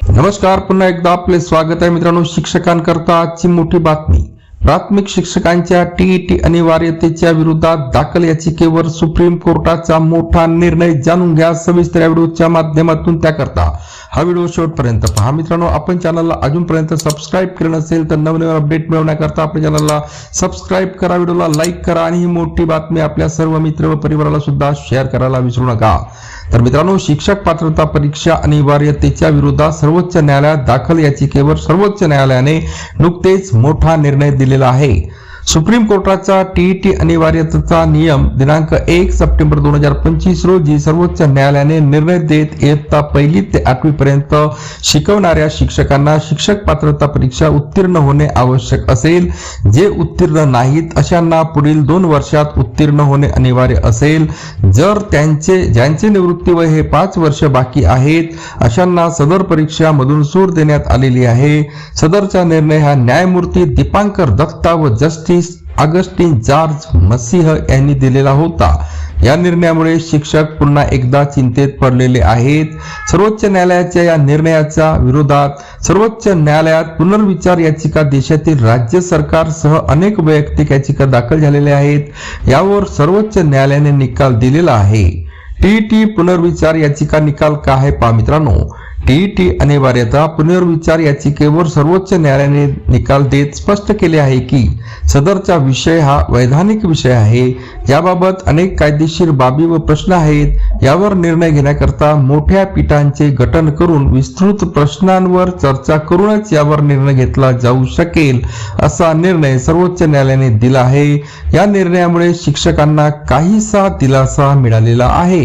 नमस्कार पुन्हा एकदा आपले स्वागत आहे मित्रांनो शिक्षकांकरता आजची मोठी बातमी. प्राथमिक शिक्षकांच्या टीईटी अनिवार्यतेच्या विरोधात दाखल याचिकेवर सुप्रीम कोर्टाचा मोठा निर्णय जाणून घ्या सविस्तर या व्हिडिओच्या माध्यमातून त्याकरता. हा व्हिडिओ शेवटपर्यंत पहा. मित्रांनो आपण चॅनलला अजूनपर्यंत सबस्क्राईब केलं नसेल तर नवीन अपडेट मिळवण्याकरता आपल्या चॅनलला सबस्क्राईब करा व्हिडिओला लाईक करा आणि ही मोठी बातमी आपल्या सर्व मित्र व परिवाराला सुद्धा शेअर करायला विसरू नका. तर मित्रांनो शिक्षक पात्रता परीक्षा अनिवार्यतेच्या विरोधात सर्वोच्च न्यायालयात दाखल याचिकेवर सर्वोच्च न्यायालयाने नुकतेच मोठा निर्णय दिलेला आहे. सुप्रीम कोर्टाचा टीईटी अनिवार्यतेचा नियम दिनांक एक सप्टेंबर दोन हजार पंचवीस रोजी सर्वोच्च न्यायालयाने निर्णय देत इयत्ता पहिली ते आठवी पर्यंत शिकवणाऱ्या शिक्षकांना शिक्षक पात्रता परीक्षा उत्तीर्ण होणे आवश्यक असेल. जे उत्तीर्ण नाहीत अशांना पुढील दोन वर्षात उत्तीर्ण होणे अनिवार्य असेल. जर त्यांचे ज्यांचे निवृत्ती वय हे पाच वर्ष बाकी आहेत अशांना सदर परीक्षा मधून सूट देण्यात आलेली आहे. सदरचा निर्णय हा न्यायमूर्ती दीपांकर दत्ता व जस्टिस अगस्टिन जॉर्ज मसीह यांनी दिलेला होता. या निर्णयामुळे शिक्षक पुन्हा एकदा चिंतेत पडलेले आहेत. सर्वोच्च न्यायालयाच्या या निर्णयाच्या विरोधात सर्वोच्च न्यायालयात पुनर्विचार याचिका देशातील राज्य सरकारसह अनेक वैयक्तिक याचिका दाखल झालेल्या आहेत. यावर सर्वोच्च न्यायालयाने निकाल दिलेला आहे. टी टी पुनर्विचार याचिका निकाल का आहे पहा मित्रांनो. टीईटी अनिवार्यता पुनर्विचार याचिकेवर सर्वोच्च न्यायालयाने निकाल देत स्पष्ट केले आहे की सदरचा विषय हा वैधानिक विषय आहे. याबाबत अनेक कायदेशीर बाबी व प्रश्न आहेत. यावर निर्णय घेण्याकरता मोठ्या पीठांचे गठन करून विस्तृत प्रश्नांवर चर्चा करूनच यावर निर्णय घेतला जाऊ शकेल असा निर्णय सर्वोच्च न्यायालयाने दिला आहे. या निर्णयामुळे शिक्षकांना काहीसा दिलासा मिळालेला आहे.